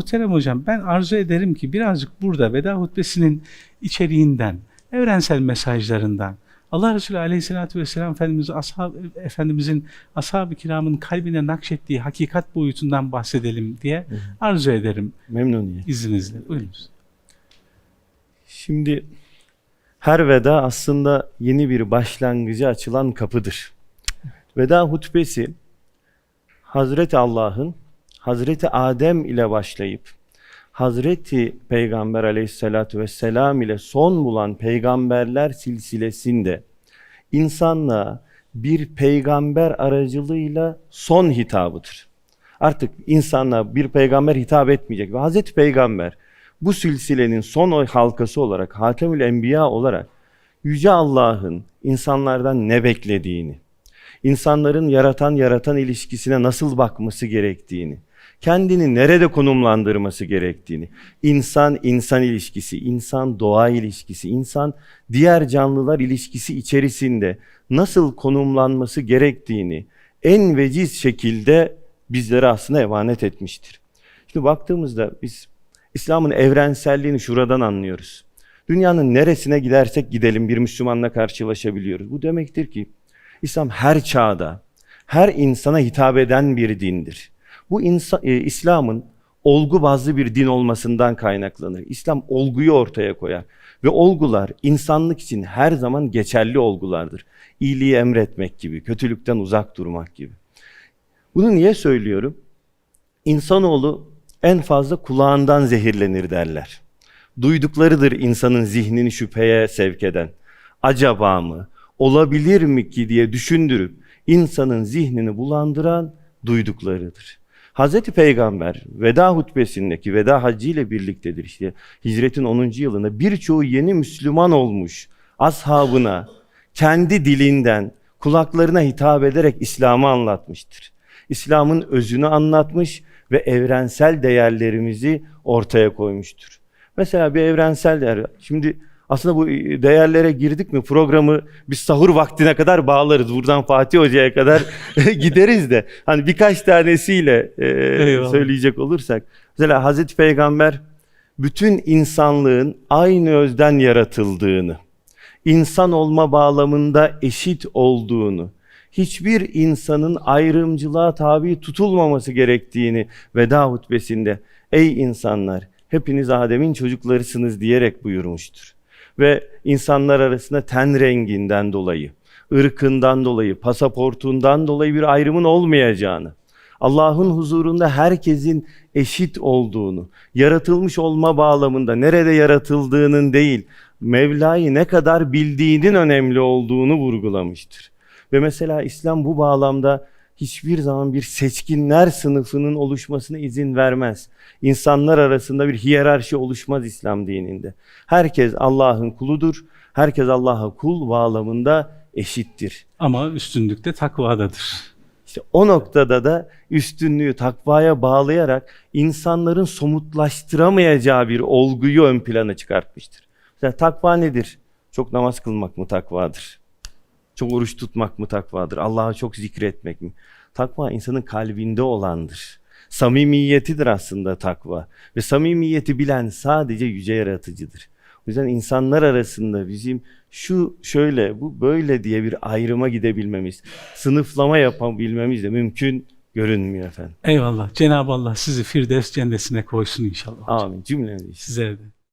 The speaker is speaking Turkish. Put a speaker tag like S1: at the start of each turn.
S1: muhterem hocam ben arzu ederim ki birazcık burada veda hutbesinin içeriğinden, evrensel mesajlarından, Allah Resulü Aleyhisselatü Vesselam Efendimiz, ashab, Efendimizin ashab-ı kiramın kalbine nakşettiği hakikat boyutundan bahsedelim diye arzu ederim
S2: Memnuniyet.
S1: izninizle. Buyurunuz.
S2: Şimdi her veda aslında yeni bir başlangıcı açılan kapıdır. Veda hutbesi Hazreti Allah'ın Hazreti Adem ile başlayıp Hazreti Peygamber aleyhissalatü vesselam ile son bulan peygamberler silsilesinde insanlığa bir peygamber aracılığıyla son hitabıdır. Artık insanlığa bir peygamber hitap etmeyecek ve Hazreti Peygamber bu silsilenin son halkası olarak Hatemül Enbiya olarak Yüce Allah'ın insanlardan ne beklediğini, insanların yaratan yaratan ilişkisine nasıl bakması gerektiğini, kendini nerede konumlandırması gerektiğini, insan insan ilişkisi, insan doğa ilişkisi, insan diğer canlılar ilişkisi içerisinde nasıl konumlanması gerektiğini en veciz şekilde bizlere aslında emanet etmiştir. Şimdi baktığımızda biz İslam'ın evrenselliğini şuradan anlıyoruz. Dünyanın neresine gidersek gidelim bir Müslümanla karşılaşabiliyoruz. Bu demektir ki İslam her çağda, her insana hitap eden bir dindir. Bu insa- e, İslam'ın olgu bazlı bir din olmasından kaynaklanır. İslam olguyu ortaya koyar ve olgular insanlık için her zaman geçerli olgulardır. İyiliği emretmek gibi, kötülükten uzak durmak gibi. Bunu niye söylüyorum? İnsanoğlu en fazla kulağından zehirlenir derler. Duyduklarıdır insanın zihnini şüpheye sevk eden. Acaba mı, olabilir mi ki diye düşündürüp insanın zihnini bulandıran duyduklarıdır. Hazreti Peygamber veda hutbesindeki veda haccı ile birliktedir işte. Hicretin 10. yılında birçoğu yeni Müslüman olmuş ashabına kendi dilinden kulaklarına hitap ederek İslam'ı anlatmıştır. İslam'ın özünü anlatmış ve evrensel değerlerimizi ortaya koymuştur. Mesela bir evrensel değer. Şimdi aslında bu değerlere girdik mi programı biz sahur vaktine kadar bağlarız. Buradan Fatih Hoca'ya kadar gideriz de. Hani birkaç tanesiyle e,
S1: Eyvallah.
S2: söyleyecek olursak. Mesela Hazreti Peygamber bütün insanlığın aynı özden yaratıldığını, insan olma bağlamında eşit olduğunu, hiçbir insanın ayrımcılığa tabi tutulmaması gerektiğini veda hutbesinde ey insanlar hepiniz Adem'in çocuklarısınız diyerek buyurmuştur. Ve insanlar arasında ten renginden dolayı, ırkından dolayı, pasaportundan dolayı bir ayrımın olmayacağını, Allah'ın huzurunda herkesin eşit olduğunu, yaratılmış olma bağlamında nerede yaratıldığının değil, Mevla'yı ne kadar bildiğinin önemli olduğunu vurgulamıştır. Ve mesela İslam bu bağlamda hiçbir zaman bir seçkinler sınıfının oluşmasına izin vermez. İnsanlar arasında bir hiyerarşi oluşmaz İslam dininde. Herkes Allah'ın kuludur. Herkes Allah'a kul bağlamında eşittir.
S1: Ama üstünlük de takvadadır.
S2: İşte o noktada da üstünlüğü takvaya bağlayarak insanların somutlaştıramayacağı bir olguyu ön plana çıkartmıştır. Mesela takva nedir? Çok namaz kılmak mı takvadır? Çok oruç tutmak mı takvadır? Allah'a çok zikretmek mi? Takva insanın kalbinde olandır. Samimiyetidir aslında takva. Ve samimiyeti bilen sadece yüce yaratıcıdır. O yüzden insanlar arasında bizim şu şöyle bu böyle diye bir ayrıma gidebilmemiz, sınıflama yapabilmemiz de mümkün görünmüyor efendim.
S1: Eyvallah. Cenab-ı Allah sizi Firdevs cennetine koysun inşallah.
S2: Amin cümlemiz.
S1: Sizlere de.